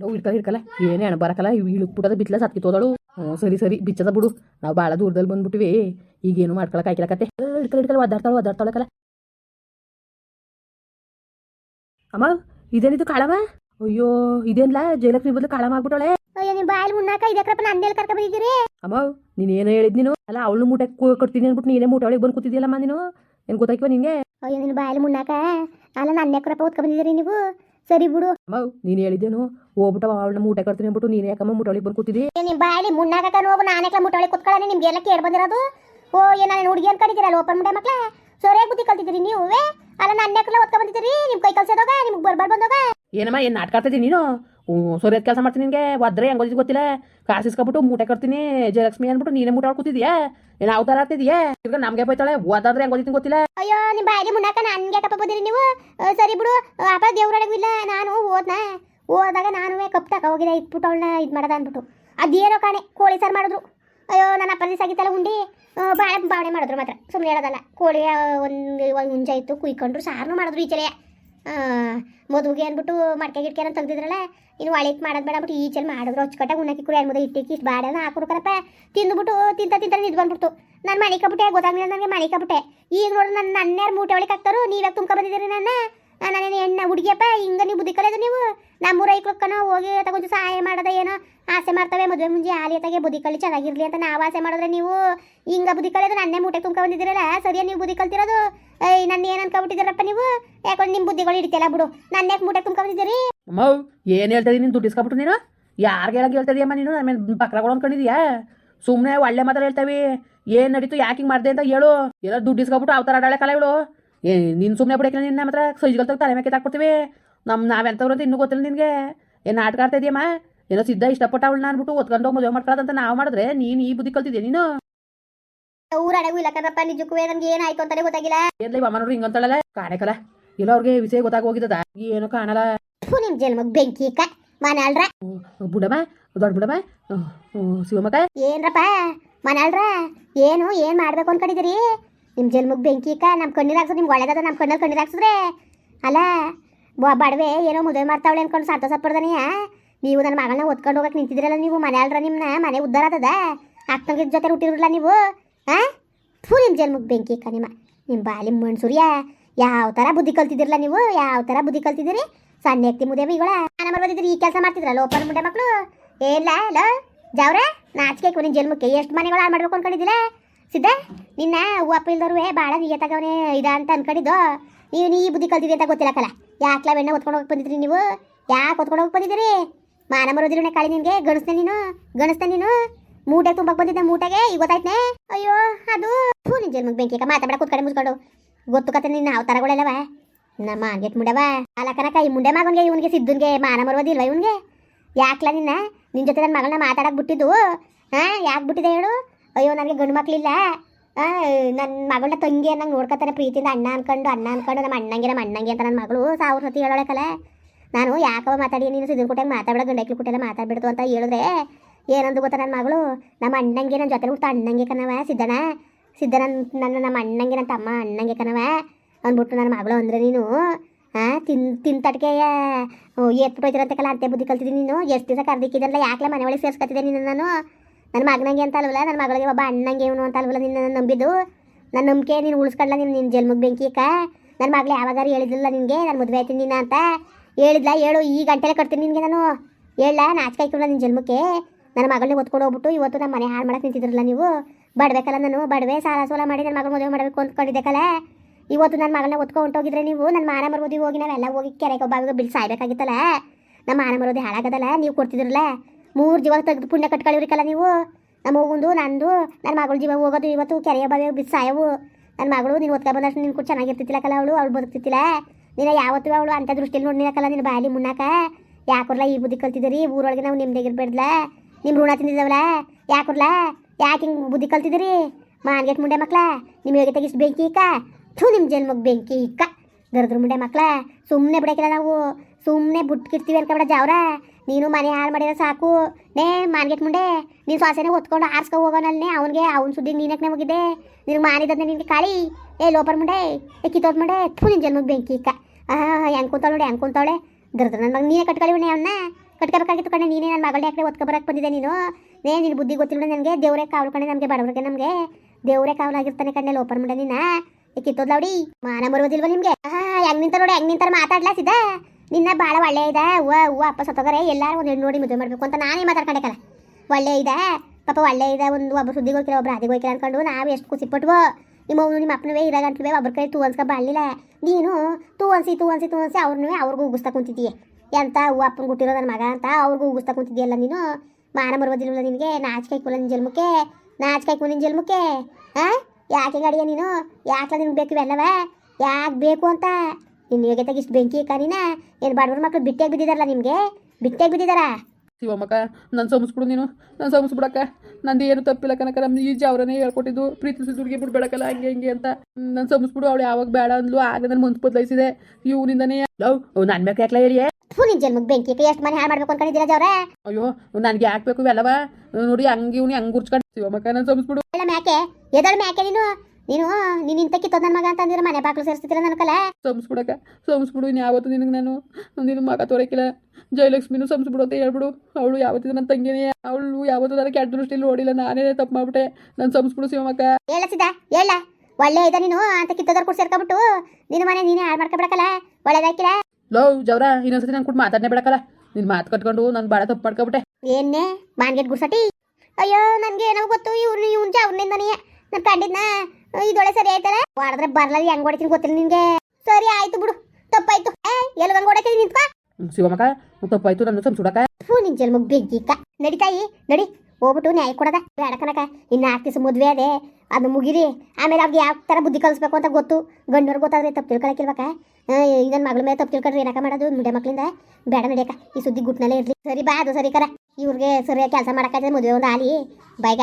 ಇಡ್ಕಲ್ಲ ಇಡ್ಕಲ್ಲ ಏನೇ ಹಣ ಬರಕಲ್ಲ ಇವು ಬಿತ್ತಲ ಸತ್ಕಿ ತೋದಳು. ಹ್ಞೂ ಸರಿ ಸರಿ ಬಿಚ್ಚದ ಬಿಡು. ನಾವು ಭಾಳ ದೂರದಲ್ಲಿ ಬಂದ್ಬಿಟ್ಟಿವಿ. ಈಗೇನು ಮಾಡ್ಕೊಳಕ್ ಆಯ್ಕಿಲಕತ್ತೆ ಇಡ್ಕಲ್ಲ ಇಡ್ಕಲ್ಲ ಒದ್ದಾಡ್ತಾಳು ಒದ್ದಾಡ್ತಾಳಕಲ್ಲ ಅಮ್ಮ ಇದೇನಿದು ಕಾಳವ ಅಯ್ಯೋ ಇದೇನ್ಲ? ಜೈಲಕ್ಷ್ಮಿ ಬದಲು ಕಾಳಮ ಆಗ್ಬಿಟ್ಟಳೆ ಅಯ್ಯೋ ನೀವು ಬಾಯಲ್ಲಿ ಮುನ್ನಾಕ ಇದಕ್ರಪ್ಪ ನನ್ನೆಲ್ಲಿ ಕರ್ಕ ಬಂದಿದ್ದೀರಿ? ಅಮ್ಮ ನೀನು ಏನು ಹೇಳಿದ್ ನೀನು? ಅಲ್ಲ ಅವಳು ಮೂಟೆ ಕೊಡ್ತೀನಿ ಅಂದ್ಬಿಟ್ಟು ನೀನೇ ಮೂಟೆ ಒಳಗೆ ಬಂದು ಕೂತಿದ್ಯಲ್ಲಮ್ಮ ನೀನು? ಏನು ಗೊತ್ತಾಯ್ಕಿವ ನಿಂಗೆ ಅಯ್ಯೋ ನಿನ್ ಬಾಯಲ್ಲಿ ಮುನ್ನಾಕ? ಅಲ್ಲ ನನ್ನ ಎಕ್ರಪ್ಪ ಓದ್ಕೊ ಬಂದಿದ್ದೀರಿ ನೀವು? ಸರಿ ಬಿಡು. ಅಮ್ಮ ನೀನು ಹೇಳಿದ್ದೇನು? ಹೋಗ್ಬಿಟ್ಟು ಅವಳನ್ನ ಮೂಟೆ ಕೊಡ್ತೀನಿ ಅಂದ್ಬಿಟ್ಟು ನೀನ್ ಯಾಕಮ್ಮ ಮುಟ್ಟೊಳಿಗೆ ಬಂದು ಕೂತಿದ್ದಿ ನಿಮ್ಮ ಬಾಯಲ್ಲಿ ಮುನ್ನಾಕ ನೋವು ನಾನೆಕ್ಲ ಮುಟ್ಟೊಳಗೆ ಕುತ್ಕೊಳ್ಳಿ ನಿಮ್ಗೆಲ್ಲ ಕೇಳಿ ಬಂದಿರೋದು? ಓ ಏನ ಹುಡುಗಿ ಅನ್ಕೊಂಡಿದ್ದೀರಲ್ಲ ಓಪನ್ ಮುಂಡೆ ಮಕ್ಳೆ? ಸರಿಯಾಗಿ ಬುದ್ಧಿ ಕಲ್ತಿದ್ದೀರಿ ನೀವು ಅಲ್ಲ ನನ್ನ ಎಕ್ಲ ಓದ್ಕೊ ಬಂದಿದ್ದೀರಿ? ನಿಮ್ ಕೈ ಕಲ್ಸೋದಾಗ ನಿಮ್ಗೆ ಬರ್ಬಾರ್ ಬಂದೋಗ? ಏನಮ್ಮ ಏನ್ ನಾಟಕ ಆಡ್ತಿದ್ದೀನಿ ನೀನು? ಸೊರಿಯದ ಕೆಲಸ ಮಾಡ್ತೀನಿ ನಿನಗೆ. ಒದ್ರೆ ಹೆಂಗೋದಿ ಗೊತ್ತಿಲ್ಲ. ಕಾಸು ಇಸ್ಕೊಬಿಟ್ಟು ಮೂಟೆ ಕಟ್ತೀನಿ. ಜಯಲಕ್ಷ್ಮಿ ಅಂದ್ಬಿಟ್ಟು ನೀನೇ ಮೂಟೆ ಒಳಗೆ ಕೂತಿದ್ಯಾ ಏನು ಅವತಾರ ಆಗ್ತಿದ್ಯಾ ಈಗ ನಮಗೆ ಬೈತಾಳೆ. ಓದಾದ್ರೆ ಹೆಂಗೋದಿತ್ತು ಗೊತ್ತಿಲ್ಲ. ಅಯ್ಯೋ ನಿಮ್ಮ ಬಾಯಿಗೆ ಮುನ್ನಾಕ ನನ್ಗೆ ಕಪ್ಪ ನೀವು. ಸರಿ ಬಿಡು. ಅಪ್ಪ ಇಲ್ಲ. ನಾನು ಓದ್ನ. ಓದಾಗ ನಾನು ಕಪ್ ತಕ ಹೋಗಿದೆ ಇಟ್ಬಿಟ್ಟು ಅವಳನ್ನ ಇದು ಮಾಡದ ಅಂದ್ಬಿಟ್ಟು. ಅದೇನೋ ಕಾಣೆ. ಕೋಳಿ ಸಾರು ಮಾಡಿದ್ರು. ಅಯ್ಯೋ, ನನ್ನ ಅಪ್ಪ ಸಾಗಿತ್ತಲ್ಲ ಉಂಡಿ. ಬಾಳೆ, ಬಾವಣೆ ಮಾಡಿದ್ರು ಮಾತ್ರ. ಸುಮ್ಮನೆ ಹೇಳೋದಲ್ಲ. ಕೋಳಿ ಒಂದು ಒಂದು ಹುಂಜ ಇತ್ತು. ಕುಯ್ಕೊಂಡ್ರು. ಸಾರನು ಮಾಡಿದ್ರು ಈಚೆಲೆ. ಮದುವೆಗೆ ಅಂದ್ಬಿಟ್ಟು ಮಡ್ಕೆ ಗಿಡ್ಕೆ ಅಂತ ತೆಗ್ದಿದ್ರಲ್ಲ, ಇನ್ನು ಒಳಗೆ ಮಾಡೋದು ಬೇಡ ಬಿಟ್ಟು ಈಚೆಲಿ ಮಾಡಿದ್ರು. ಅಚ್ಚುಕಟ್ಟಾಗಿ ಉಣ್ಣಕ್ಕೆ ಕುಡಿ ಅನ್ಬೋದು ಇಟ್ಟಿಗೆ ಇಷ್ಟು ಬಾಡನ ಹಾಕೊಡ್ಕರಪ್ಪ ತಿಂದ್ಬಿಟ್ಟು ತಿಂತ ತಿಂತ ಇದು ಬಂದ್ಬಿಡ್ತು. ನಾನು ಮಣಿಕಬಿಟ್ಟೆ ಗೊತ್ತಾಗ್ಲಿಲ್ಲ ನನಗೆ ಮಣಿಕಬಿಟ್ಟೆ ಈಗ ನೋಡಿದ್ರೆ ನನ್ನ ನನ್ನೇರು ಮೂಟೆ ಒಳಗೆ ಹಾಕ್ತಾರೋ ನೀವ್ಯಾಗ ತುಂಬ್ಕೊಂಡ್ಬಂದಿದ್ದೀರಿ ಬಂದಿದ್ದೀರಿ ನನ್ನ? ನಾನೇನು ಎಣ್ಣ ಹುಡುಗಿಯಪ್ಪ, ಹಿಂಗ ನೀವು ಬುದ್ಧಿ ಕಲಿಯೋದು ನೀವು? ನಮ್ಮೂರ ಐಕ್ಳಕ್ಕನ ಹೋಗಿ ತಗೊಂಡು ಸಹಾಯ ಮಾಡೋದ ಏನೋ? ಆಸೆ ಮಾಡ್ತವೆ, ಮದುವೆ ಮುಂಜೆ ಆಲಿ ಅತ್ತಾಗೆ ಬುದ್ಧಿ ಕಲಿ ಚೆನ್ನಾಗಿರ್ಲಿ ಅಂತ ನಾವು ಆಸೆ ಮಾಡಿದ್ರೆ ನೀವು? ಹಿಂಗ ಬುದ್ಧಿ ಕಲಿಯೋದು ನನ್ನೇ ಮೂಟೆ ತುಂಬ್ಕ ಬಂದಿದ್ದೀರಲ್ಲ ಸರಿಯಾ ನೀವು ಬುದ್ಧಿ ಕಲ್ತಿರೋದು? ಏಯ್ ನನ್ನ ಏನು ಅನ್ಕೊಬಿಟ್ಟಿದ್ದೀರಪ್ಪ ನೀವು? ಯಾಕೊಂಡು ನಿಮ್ಮ ಬುದ್ಧಿಗಳು ಹಿಡಿತಿಲ್ಲ ಬಿಡು. ನನ್ನ ಯಾಕೆ ಮೂಟೆ ತುಂಬ್ಕ ಬಂದಿದ್ದೀರಿ? ಮೌ ಏನು ಹೇಳ್ತಾ ನೀನು ದುಡ್ಡು ಇಸ್ಕೊಬಿಟ್ಟು ನೀನು? ಯಾರಿಗೆ ಹೇಳಕ್ಕೆ ಹೇಳ್ತಿದ್ಯಮ್ಮ ನೀನು? ಆಮೇಲೆ ಪಕ್ರಗಳು ಅನ್ಕೊಂಡಿದ್ಯಾ? ಸುಮ್ಮನೆ ಒಳ್ಳೆ ಮಾತಾಡ ಹೇಳ್ತಾವೆ. ಏನು ನಡೀತು, ಯಾಕೆ ಹಿಂಗೆ ಮಾಡಿದೆ ಅಂತ ಹೇಳು. ಎಲ್ಲ ದುಡ್ಡು ಇಸ್ಕೊಬಿಟ್ಟು ಅವತಾರ ಆಡಾಳೆ ಕಲೆಗಳು ಏ ನೀನು ಸುಮ್ಮನೆ ಬಿಡಕ್ಕೆ ನಿನ್ನ ಮಾತ್ರ ಸೈಜ್ಗಳು ತಗ ತಲೆ ಮೇಲೆ ತಾಕ್ಬಿಡ್ತೀವಿ ನಮ್ಮ ನಾವೆಂಥವ್ರು ಅಂತ ಇನ್ನೂ ಗೊತ್ತಿಲ್ಲ ನಿನಗೆ. ಏನು ನಾಟಕ ಆಡ್ತಾ ಇದೆಯಮ್ಮ? ಏನೋ ಸಿದ್ಧ ಇಷ್ಟಪಟ್ಟ ಉಳ್ನಾ ಬಿಟ್ಟು ಒತ್ಕೊಂಡು ಹೋಗೋದು ಮದುವೆ ಮಾಡ್ಕೊಳ್ಳೋದಂತ ನಾವು ಮಾಡಿದ್ರೆ ನೀನು ಈ ಬುದ್ಧಿ ಕಲ್ತಿದ್ದೆ ನೀನು? ಊರಾಡಗೂ ಇಲ್ಲ ಕಣಪ್ಪ ನಿಜಕ್ಕೂ ನಮ್ಗೆ ಏನಾಯ್ತು ಅಂತಾನೆ ಗೊತ್ತಾಗಿಲ್ಲ. ಏನ್ಲಿ ಅಮ್ಮ ನೋಡ್ರಿ ಹಿಂಗಂತಾಳಲ್ಲ ಕಾಣಕಲ್ಲ ಇಲ್ಲ ಅವ್ರಿಗೆ ವಿಷಯ ಗೊತ್ತಾಗ ಹೋಗಿದ್ದದ ಏನೋ ಕಾಣಲ್ಲ. ನಿಮ್ ಜನ್ಮಕ್ ಬೆಂಕಿ ಕ ಮನಾಳ್ರ. ಬುಡಮ್ಮ ದೊಡ್ಡ ಬುಡಮ್ಮ. ಶಿವಮಕ ಏನ್ರಪ್ಪ ಮನಾಳ್ರ ಏನು ಏನ್ ಮಾಡ್ಬೇಕು ಅನ್ಕೊಂಡಿದ್ದೀರಿ? ನಿಮ್ ಜನ್ಮಕ್ ಬೆಂಕಿ ಕ ನಮ್ಮ ಕಣ್ಣಿಗೆ ಹಾಕ್ಸೋದು ನಿಮ್ಗೆ ಒಳ್ಳೇದದ ನಮ್ಮ ಕಣ್ಣಲ್ಲಿ ಕಣ್ಣಿಗೆ ಹಾಕ್ಸಿದ್ರೆ? ಅಲ್ಲ, ಬ- ಬಡವೆ ಏನೋ ಮದುವೆ ಮಾಡ್ತಾವಳೆ ಅನ್ಕೊಂಡು ಸಂತೋಷ ಪಡ್ದನೆಯ ನೀವು ನನ್ನ ಮಗಳನ್ನ ಒತ್ಕೊಂಡು ಹೋಗಕ್ಕೆ ನಿಂತಿದ್ರಲ್ಲ ನೀವು, ಮನೆಯಾಳ್ರ ನಿಮ್ಮನ್ನ ಮನೆ ಉದ್ದಾರ ಆತದ? ಅಕ್ಕಂಗೆ ಜೊತೆ ಹುಟ್ಟಿರಲ್ಲ ನೀವು ಹಾಂ ಫೂ ನಿಮ್ಮ ಜನ್ಮಕ್ ಬೆಂಕಿ ಕ ನಿಮ್ಮ ನಿಮ್ಮ ಬಾಲಿ ಮಣ್ಸೂರ್ಯ ಯಾವ ಥರ ಬುದ್ಧಿ ಕಲ್ತಿದ್ದಿರಲ್ಲ ನೀವು, ಯಾವ ಥರ ಬುದ್ಧಿ ಕಲ್ತಿದ್ದೀರಿ? ಸಣ್ಣ ಎಕ್ತಿ ಮುದೇವಿ ಬೀಗಳ. ನಾನು ಈ ಕೆಲಸ ಮಾಡ್ತಿದ್ರಲ್ಲ, ಓಪನ್ ಮುಂಡೆ ಮಕ್ಕಳು ಏನಿಲ್ಲ ಹಲೋ ಜಾವ್ರೆ, ನಾಚಿಕೆ ನಿನ್ನ ಜನ್ಮಕ್ಕೆ ಎಷ್ಟು ಮನೆಗಳು ಹಾಳು ಮಾಡ್ಬೇಕು ಅನ್ಕೊಂಡಿದ್ದಿಲ್ಲ ಸಿದ್ಧ? ನಿನ್ನ ಅಪ್ಪ ಇಲ್ದವ್ರು ಭಾಳ ನಿಯತ್ತಾಗವನೇ, ಇದ ಅಂತ ಅನ್ಕೊಂಡಿದ್ದು? ನೀವು ನೀ ಬುದ್ಧಿ ಕಲ್ತಿದ್ರಿ ಅಂತ ಗೊತ್ತಿಲ್ಲ ಕಲ. ಯಾಕ್ಲ ಬೆಣ್ಣೆ ಹೊತ್ಕೊಂಡು ಹೋಗಿ ಬಂದಿದ್ರಿ ನೀವು? ಯಾಕೆ ಹೊತ್ಕೊಂಡು ಹೋಗಿ ಬಂದಿದ್ದೀರಿ? ಮಾನ ಮರೋದಿರುಣೆ ಕಾಳಿ ನಿನಗೆ ಗಣಿಸ್ತೆ ನೀನು ಗಣಿಸ್ತೆ ನೀನು. ಮೂಟೆ ತುಂಬಕ್ಕೆ ಬಂದಿದ್ದೆ ಮೂಟೆಗೆ, ಈಗ ಗೊತ್ತಾಯ್ತನೆ? ಅಯ್ಯೋ, ಅದು ಥೂ ನಿನ್ನ ಜನ್ಮಕ್ಕೆ ಬೆಂಕಿ ಮಾತಾಡ ಕೂತ್ಕಡೆ ಮುಚ್ಕೊಂಡು. ಗೊತ್ತು ಕತೆ ನಿನ್ನ ಯಾವ ಥರಗಳೆಲ್ಲವ ನಮ್ಮ ಗೆಟ್ ಮುಂಡವ? ಅಲ್ಲ ಈ ಮುಂಡೆ ಮಗನ್ಗೆ, ಇವನಿಗೆ ಸಿದ್ದುನ್ಗೆ ಮಾನ ಮರೋದಿಲ್ವ ಇವನಿಗೆ? ಯಾಕ್ಲ ನಿನ್ನ? ನಿನ್ನ ಜೊತೆ ನನ್ನ ಮಗಳನ್ನ ಮಾತಾಡಕ್ಕೆ ಬಿಟ್ಟಿದ್ದು? ಹಾಂ, ಯಾಕೆ ಬಿಟ್ಟಿದೆ ಹೇಳು? ಅಯ್ಯೋ, ನನಗೆ ಗಂಡು ಮಕ್ಳಿಲ್ಲ. ನನ್ನ ಮಗಳ ತಂಗಿ ಅನ್ನಂಗೆ ನೋಡ್ಕೊತಾನೆ ಪ್ರೀತಿಯಿಂದ ಅಣ್ಣ ಅನ್ಕೊಂಡು ಅಣ್ಣ ಅನ್ಕೊಂಡು, ನಮ್ಮ ಅಣ್ಣಂಗೆ ನಮ್ಮ ಅಣ್ಣಂಗೆ ಅಂತ ನನ್ನ ಮಗಳು ಸಾವಿರ ಸತಿ ಹೇಳೋಳಕಲ್ಲ ನಾನು ಯಾಕವ ಮಾತಾಡಿ, ನೀನು ಸಿದ್ಧನ ಕುಟ್ಟಾಗ ಮಾತಾಡೋ ಗಂಡಕ್ಲಿ ಕುಟ್ಟೆಲ್ಲ ಮಾತಾಡ್ಬಿಡ್ತು ಅಂತ ಹೇಳಿದ್ರೆ ಏನಂದು ಗೊತ್ತಾ ನನ್ನ ಮಗಳು? ನಮ್ಮ ಅಣ್ಣಂಗೆ ನನ್ನ ಜೊತೆ ಹುಡ್ತಾ ಅಣ್ಣಂಗೆ ಕಣವ ಸಿದ್ಧನ ಸಿದ್ಧ ನನ್ನ ನನ್ನ, ನಮ್ಮ ಅಣ್ಣಂಗೆ, ನನ್ನ ತಮ್ಮ ಅಣ್ಣಂಗೆ ಕಣವ ಅಂದ್ಬಿಟ್ಟು ನನ್ನ ಮಗಳು ಅಂದ್ರೆ ನೀನು ಹಾಂ ತಿನ್, ತಿಂತಟ್ಕೆ ಎತ್ಬಿಟ್ಟು ಹೋಯ್ತಿರಂತಕ್ಕಲ್ಲ ಅಂತೆ ಬುದ್ಧಿ ಕಲ್ತಿದ್ದೀನಿ ನೀನು. ಎಷ್ಟು ದಿವಸ ಕರ್ದಿಕ್ಕಿದ್ರಲ್ಲ ಯಾಕಲೆ ಮನೆ ಒಳಗೆ ನೀನು ನಾನು? ನನ್ನ ಮಗನಂಗೆ ಅಂತ ಅಲ್ವಲ್ಲ, ನನ್ನ ಮಗಳಿಗೆ ಒಬ್ಬ ಅಣ್ಣಂಗೆ ಇವನು ಅಂತ ಅಲ್ವಲ್ಲ, ನಿನ್ನ ನಂಬಿದ್ದು? ನನ್ನ ನಂಬಿಕೆ ನೀನು ಉಳಿಸ್ಕೊಳ್ಳ ನೀನು ನಿನ್ನ ಜನ್ಮಕ್ಕೆ ಬೆಂಕಿಕ ನನ್ನ ಮಗಳು ಯಾವಾಗಾರು ಹೇಳಿದಿಲ್ಲ ನಿನಗೆ, ನಾನು ಮದುವೆ ಆಯ್ತೀನಿ ನಿನ್ನ ಅಂತ? ಹೇಳಿದ್ಲ, ಹೇಳು, ಈ ಗಂಟೆಲೆ ಕಟ್ತೀನಿ ನಿನಗೆ ನಾನು. ಹೇಳ ನಾಚಿಕೆ ನಿನ್ನ ಜನ್ಮಕ್ಕೆ? ನನ್ನ ಮಗಳನ್ನ ಒತ್ಕೊಂಡು ಹೋಗ್ಬಿಟ್ಟು ಇವತ್ತು ನಮ್ಮ ಮನೆ ಹಾಳು ಮಾಡಕ್ಕೆ ನಿಂತಿದ್ರಲ್ಲ ನೀವು? ಬಡಬೇಕಲ್ಲ ನಾನು, ಬಡವೆ ಸಾಲ ಸೋಲ ಮಾಡಿ ನನ್ನ ಮಗಳು ಮದುವೆ ಮಾಡಬೇಕು ಅಂದ್ಕೊಂಡಿದ್ದೆಕಲ್ಲ ಇವತ್ತು ನನ್ನ ಮಗಳನ್ನ ಒತ್ಕೊಂಡು ಹೊಂಟೋಗಿದ್ರೆ ನೀವು, ನನ್ನ ಮಾನ ಮರೋದಿ ಹೋಗಿ ನಾವೆಲ್ಲ ಹೋಗಿ ಕೆರೆಗೆ ಒಬ್ಬ ಬಿಲ್ ಸಾಯ್ಬೇಕಾಗಿತ್ತಲ್ಲ? ನಮ್ಮ ಮಾನ ಮರೋದಿ ಹಾಳಾಗದಲ್ಲ, ನೀವು ಕೊಡ್ತಿದ್ರಲ್ಲ? ಮೂರು ಜೀವ ತೆಗೆದು ಪುಣ್ಯ ಕಟ್ಕೊಳ್ಳಿವ್ರಿಕಲ್ಲ ನೀವು? ನಮ್ಮ ಹೋಗುಂದು ನಂದು ನನ್ನ ಮಗಳು ಜೀವ ಹೋಗೋದು ಇವತ್ತು ಕೆರೆಯ ಬಾವಿ ಬಿಸಾಯವು. ಸಾಯವು ನನ್ನ ಮಗಳು ನೀನು ಒತ್ಕ ಬಂದಷ್ಟು ನಿನ್ ಕೂಡ ಚೆನ್ನಾಗಿರ್ತಿತ್ತಿಲ್ಲಕಲ್ಲ ಅವಳು ಅವಳು ಬದುಕ್ತಿತ್ತಿಲ್ಲ. ನೀನು ಯಾವತ್ತು ಅವಳು ಅಂತ ದೃಷ್ಟಿಯಲ್ಲಿ ನೋಡಿನಕಲ್ಲ ನಿನ್ನ ಬಾಯಿ ಮುನ್ನಾಕ. ಯಾಕೊರ್ಲ ಈ ಬುದ್ಧಿ ಕಲ್ತಿದ್ದೀರಿ? ಊರೊಳಗೆ ನಾವು ನಿಮ್ದಾಗಿರ್ಬೇಡ್ಲ ನಿಮ್ಮ ಋಣ ತಿಂದಿದ್ದವಳ ಯಾಕೊರ್ಲ? ಯಾಕೆ ಹಿಂಗೆ ಬುದ್ಧಿ ಕಲ್ತಿದ್ದೀರಿ? ಮಾನ್ಗೆಟ್ ಮುಂಡೆ ಮಕ್ಳ ನಿಮ್ಮ ಹೇಗೆ ತೆಗಿಸ್ ಬೆಂಕಿ ಇಕ್ಕ ಥೂ ನಿಮ್ಮ ಜನ್ಮಕ್ಕೆ ಬೆಂಕಿ ಇಕ್ಕ ದರದ್ರ ಮುಂಡೆ ಮಕ್ಳ. ಸುಮ್ಮನೆ ಬಿಡಕಿಲ್ಲ ನಾವು. ಸುಮ್ಮನೆ ಬಿಟ್ಕಿರ್ತೀವಿ ಅನ್ಕೊಬೇಡ ಜಾವ್ರ. ನೀನು ಮನೆ ಹಾಳು ಮಾಡಿದ್ರೆ ಸಾಕು. ನೇ, ಮಾನ್ಗೆಟ್ ಮುಂಡೆ, ನೀನು ಸ್ವಾಸನೆ ಹೊತ್ಕೊಂಡು ಆರ್ಸ್ಕೊ ಹೋಗೋನಲ್ಲೇ ಅವನಿಗೆ, ಅವ್ನ ಸುದ್ದಿ ನೀನಕ್ಕೆ ಹೋಗಿದ್ದೆ ನಿನಗೆ ಮಾನಿದ್ದೆ ನಿನಗೆ ಕಾಳಿ. ಏ, ಲೋಪರ್ ಮುಂಡೆ, ಏ, ಕಿತ್ತೋದ್ ಮುಂಡೆ, ಥೂ ನಿನ್ನ ಜನ್ಮಕ್ಕೆ ಬೆಂಕಿ ಇಕ್ಕ. ಹಾಂ ಹೆಂಗೆ ಕೂತಾಳೆ ಹೆಂಗೆ ದರ್ದ್ರ ನನ್ನ ಮಗ ನೀನೇ ಕಟ್ಕೊಳ್ಳಿ ಅವನ್ನ ಕಟ್ಕೋಬೇಕಾಗಿತ್ತು ಕಣೆ, ನೀನೇ ನನ್ನ ಮಗಳ ಯಾಕೆ ಒತ್ಕೊಬರಕ್ಕೆ ಬಂದಿದೆ ನೀನು? ನೇ ನಿನ್ನ ಬುದ್ಧಿ ಗೊತ್ತಿಲ್ಲ ನನಗೆ, ದೇವರೇ ಕಾವಲು ಕಣೆ ನಮಗೆ, ಬಡವ್ರಿಗೆ ನಮಗೆ. ದೇವರೇ ಕಾವಲಾಗಿರ್ತಾನೆ ಕಣ್ಣೆ ಲೋಪರ್ ಮುಂಡೆ ನಿನ್ನ ಕಿತ್ತೋದ್ಲವಡಿ ಮಾನ ಬರೋದಿಲ್ವ ನಿಮಗೆ? ಹಾಂ ಹೆಂಗ್ ನಿಂತ ನೋಡಿ, ಹೆಂಗ್ ನಿಂತಾರ ಮಾತಾಡ್ಲಾ ಸಿದ? ನಿನ್ನ ಭಾಳ ಒಳ್ಳೆ ಇದೆ. ಹೂವ ಹೂವ, ಅಪ್ಪ ಸತ್ತೋಗರೆ, ಎಲ್ಲರೂ ಒಂದು ನೋಡಿ ಮದುವೆ ಮಾಡಬೇಕು ಅಂತ ನಾನೇ ಮಾತಾಡ್ಕೊಂಡೆಕಲ್ಲ. ಒಳ್ಳೆ ಇದೆ. ಪಾಪ ಒಳ್ಳೆ ಇದೆ. ಒಂದು ಒಬ್ಬ ಸುದ್ದಿಗೆ ಹೋಗ್ತೀರ ಒಬ್ರು ಅದಿಗೆ ಹೋಗ್ತೀರ ಅನ್ಕೊಂಡು ನಾವು ಎಷ್ಟು ಖುಷಿ ಪಟ್ವು. ನಿಮ್ಮ ಅವ್ನು ನಿಮ್ಮ ಅಪ್ಪನವೇ ಇರಾಗಂಟ್ಲವೇ ಒಬ್ಬರ ಕೈ ತೂ ಅನ್ಸ್ಕ ಬಾಳಿಲ್ಲ ನೀನು ತೂ ಅನ್ಸಿ ತೂ ಅನ್ಸಿ ತೂ ಅನ್ಸಿ ಅವ್ರನ್ನೇ ಅವ್ರಿಗೂ ಉಗಿಸ್ತಾ ಕುಂತಿದ್ದೀಯ. ಎಂತ ಹೂವ ಅಪ್ಪನ ಗುಟ್ಟಿರೋ ನನ್ನ ಮಗ ಅಂತ ಅವ್ರಿಗೂ ಉಗಿಸ್ತಾ ಕುಂತಿದ್ದೀಯಲ್ಲ ನೀನು? ಮಾನ ಬರೋದಿಲ್ಲ ನಿನಗೆ? ನಾಚಿಕೆ ಕುಲ ನಿನ್ನ ಜನ್ಮಕ್ಕೆ? ನಾಚಿಕೆ ಕುಲ ನಿನ್ನ ಜನ್ಮಕ್ಕೆ? ಆ? ಯಾಕೆ ಗಾಡಿಯ ನೀನು? ಯಾಕೆ ನಿನ್ಗೆ ಬೇಕು ಇವೆಲ್ಲವ? ಯಾಕೆ ಬೇಕು ಅಂತ? ನಿನ್ನ ಹೇಗೆ ಇಷ್ಟು ಬೆಂಕಿ ಕಾರಿನ ಏನು ಬಡವ್ರ ಮಕ್ಳು ಬಿಟ್ಟಿಯಾಗಿ ಬಿದ್ದಿದಾರಲ್ಲ ನಿಮಗೆ? ಬಿಟ್ಟಿಯಾಗಿ ಬಿದ್ದಿದಾರಾ? ಶಿವಮ್ಮಕ್ಕ ನಾನು ಸಮಸ್ಬಿಡು ನೀನು. ನಾನು ಸಂಸ್ಬಿಡಕ್ಕ ನಂದು ಏನು ತಪ್ಪಿಲ್ಲ ಕನಕ ನಮ್ಮ ಈ ಅವರನ್ನೇ ಹೇಳ್ಕೊಟ್ಟಿದ್ದು. ಪ್ರೀತಿಸಿ ದುಡ್ಗೆ ಬಿಡ್ಬೇಡಕ್ಕಲ್ಲ ಹಂಗೆ ಹಿಂಗೆ ಅಂತ. ನಾನು ಸಮಸ್ಬಿಡು ಅವಳು ಯಾವಾಗ ಬೇಡ ಅಂದ್ಲು ಆಗ ನಾನು ಮುಂದೆ ಬದಲಾಯಿಸಿದೆ. ಇವನಿಂದನೇ ನನ್ನ ಬೇಕು ಯಾಕಲ ಹೇಳಿ ಥೂ ನಿನ್ನ ಜನ್ಮಕ್ಕೆ ಬೆಂಕಿ ಎಷ್ಟು ಮನೆ ಹಾಳು ಮಾಡ್ಬೇಕು ಅನ್ಕೊಂಡಿದ್ದೀರಾ ಜವ್ರೆ? ಅಯ್ಯೋ ನನಗೆ ಯಾಕೆ ಬೇಕು ಇವೆಲ್ಲವ? ನೋಡಿ ಹಂಗೆ ಇವ್ನಿ ಹಂಗೆ ಗುರ್ಚ್ಕೊಂಡು ಶಿವಮ್ಮಕ್ಕ ನಾನು ಸಂಸ್ಬಿಡು ಎಲ್ಲ ಮ್ಯಾಕೆ ಎದಳ ಮ್ಯಾಕೆ ನೀನು? ನೀನು ನೀನು ಇಂತ ತಂದ ನನ್ನ ಮಗ ಅಂತ ಅಂದಿರ ಮನೆ ಬಾಕ್ಲು ಸೇರಿಸ್ತಿಲ್ಲ ಕಲೆ? ಸಂಸ್ಬಿಡಕ ಸಂಸ್ಬಿಡು ಇನ್ನು ಯಾವತ್ತು ನಿನಗೆ ನಾನು ನಿನ್ನ ಮಗ ತೋರಕಿಲ್ಲ. ಜಯಲಕ್ಷ್ಮಿನೂ ಸಂಸ್ಬಿಡು ಅಂತ ಹೇಳ್ಬಿಡು. ಅವಳು ಯಾವತ್ತಿದ್ರು ನನ್ನ ತಂಗಿನೇ. ಅವಳು ಯಾವತ್ತೂ ನನಗೆ ಕೆಟ್ಟ ದೃಷ್ಟಿಲಿ ನೋಡಿಲ್ಲ. ನಾನೇ ತಪ್ಪು ಮಾಡ್ಬಿಟ್ಟೆ. ನಾನು ಸಂಸ್ಬಿಡು ಶಿವಮಕ್ಕ ಹೇಳಸಿದ ಹೇಳ. ಒಳ್ಳೆ ಇದೆ ನೀನು ಅಂತ ಕಿತ್ತೋದ್ರ ಕೂಡ ಸೇರ್ಕೊಬಿಟ್ಟು. ನಿನ್ನ ಮನೆ ನೀನೇ ಹಾಳು ಮಾಡ್ಕೊಬಿಡಕಲ್ಲ ಒಳ್ಳೇದಾಕಿಲ್ಲ ಲೋ ಜವರ ಇನ್ನೊಂದ್ಸತಿ ನಾನು ಕೂಡ ಮಾತಾಡನೆ ಬಿಡಕಲ್ಲ. ನಿನ್ನ ಮಾತು ಕಟ್ಕೊಂಡು ನಾನು ಭಾಳ ತಪ್ಪು ಮಾಡ್ಕೊಬಿಟ್ಟೆ. ಏನೇ ಬಾನ್ಗೆಟ್ ಗುಡ್ಸಟಿ? ಅಯ್ಯೋ ನನ್ಗೆ ಏನೋ ಗೊತ್ತು. ಇವ್ರು ಇವ್ನ ಅವ್ನಿಂದನೇ ನಾನು ಕಂಡಿದ್ನ? ಇದೊಳೆ ಸರಿ ಆಯ್ತಲ್ಲ? ಹೊಡೆದ್ರೆ ಬರ್ಲ ಹೆಂಗ್ ಹೊಡಿತೀನಿ ಗೊತ್ತಿಲ್ಲ ನಿನ್ಗೆ. ಸರಿ ಆಯ್ತು ಬಿಡು ತಪ್ಪಾಯ್ತು. ಏ ಎಲ್ಲಿ ಹಂಗ್ ಹೊಡಕ್ಕೆ ನಿಂತ್ಕ. ಶಿವಮಕ ತಪ್ಪಾಯ್ತು ನನ್ನ ಸಂಸುಡಕ್ಕ ಹೂ ನಿನ್ ಜನ್ಮಗ್ ಬೆಗ್ಗಿಕ್ಕ ನಡಿತಾಯಿ ನಡಿ. ಹೋಗ್ಬಿಟ್ಟು ನ್ಯಾಯ ಕೊಡದ. ಬೇಡ ಕನಕ ಇನ್ನು ನಾಲ್ಕು ದಿವಸ ಮದುವೆ ಅದೇ. ಅದು ಮುಗಿರಿ. ಆಮೇಲೆ ಅವ್ರಿಗೆ ಯಾವ ತರ ಬುದ್ಧಿ ಕಲಿಸ್ಬೇಕು ಅಂತ ಗೊತ್ತು. ಗಂಡವ್ರಿಗೆ ಗೊತ್ತಾದ್ರೆ ತಪ್ಪು ತಿಳ್ಕೊಳಕ್ಕಿಲ್ವಕ್ಕ? ಇದನ್ನ ಮಗಳ ಮೇಲೆ ತಪ್ಪು ತಿಳ್ಕೊಂಡ್ರೆ ಏನಕ್ಕ ಮಾಡೋದು? ಮಿಡ ಮಕ್ಕಳಿಂದ ಬೇಡ ನಡಿಯಕ್ಕ ಈ ಸುದ್ದಿ ಗುಟ್ನಲ್ಲೇ ಇರ್ಲಿ. ಸರಿ ಬಾ ಅದು ಸರಿ ಕರ. ಇವ್ರಿಗೆ ಸರಿಯಾಗಿ ಕೆಲಸ ಮಾಡೋಕ್ಕಾದ್ರೆ ಮದುವೆ ಒಂದು ಆಲಿ. ಬೈಗ